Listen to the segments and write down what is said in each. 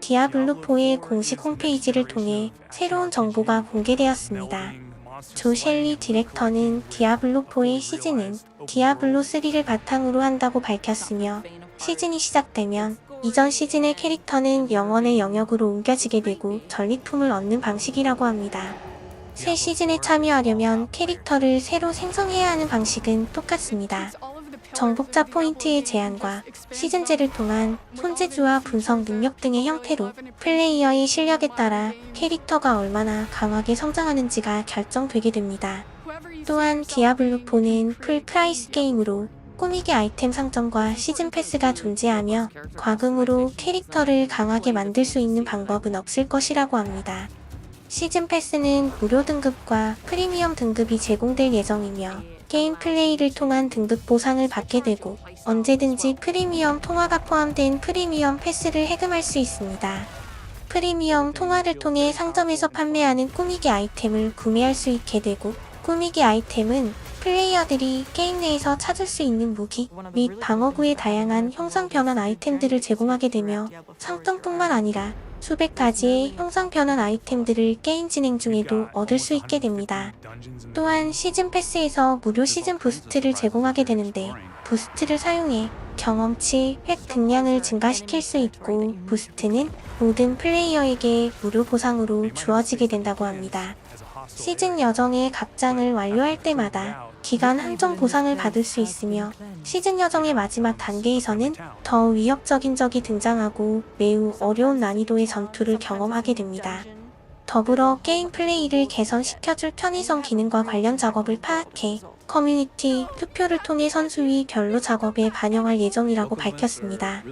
디아블로4의 공식 홈페이지를 통해 새로운 정보가 공개되었습니다. 조 셸리 디렉터는 디아블로4의 시즌은 디아블로3를 바탕으로 한다고 밝혔으며 시즌이 시작되면 이전 시즌의 캐릭터는 영원의 영역으로 옮겨지게 되고 전리품을 얻는 방식이라고 합니다. 새 시즌에 참여하려면 캐릭터를 새로 생성해야 하는 방식은 똑같습니다. 정복자 포인트의 제한과 시즌제를 통한 손재주와 분석 능력 등의 형태로 플레이어의 실력에 따라 캐릭터가 얼마나 강하게 성장하는지가 결정되게 됩니다. 또한 디아블로4는 풀 프라이스 게임으로 꾸미기 아이템 상점과 시즌 패스가 존재하며 과금으로 캐릭터를 강하게 만들 수 있는 방법은 없을 것이라고 합니다. 시즌 패스는 무료 등급과 프리미엄 등급이 제공될 예정이며 게임 플레이를 통한 등급 보상을 받게 되고 언제든지 프리미엄 통화가 포함된 프리미엄 패스를 해금할 수 있습니다. 프리미엄 통화를 통해 상점에서 판매하는 꾸미기 아이템을 구매할 수 있게 되고 꾸미기 아이템은 플레이어들이 게임 내에서 찾을 수 있는 무기 및 방어구의 다양한 형상 변환 아이템들을 제공하게 되며 상점뿐만 아니라 수백 가지의 형상 변환 아이템들을 게임 진행 중에도 얻을 수 있게 됩니다. 또한 시즌 패스에서 무료 시즌 부스트를 제공하게 되는데 부스트를 사용해 경험치, 획 등량을 증가시킬 수 있고 부스트는 모든 플레이어에게 무료 보상으로 주어지게 된다고 합니다. 시즌 여정의 각 장을 완료할 때마다 기간 한정 보상을 받을 수 있으며 시즌 여정의 마지막 단계에서는 더 위협적인 적이 등장하고 매우 어려운 난이도의 전투를 경험하게 됩니다. 더불어 게임 플레이를 개선시켜줄 편의성 기능과 관련 작업을 파악해 커뮤니티 투표를 통해 선수위 별로 작업에 반영할 예정이라고 밝혔습니다.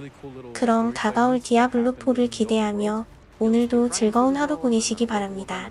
그럼 다가올 디아블로4를 기대하며 오늘도 즐거운 하루 보내시기 바랍니다.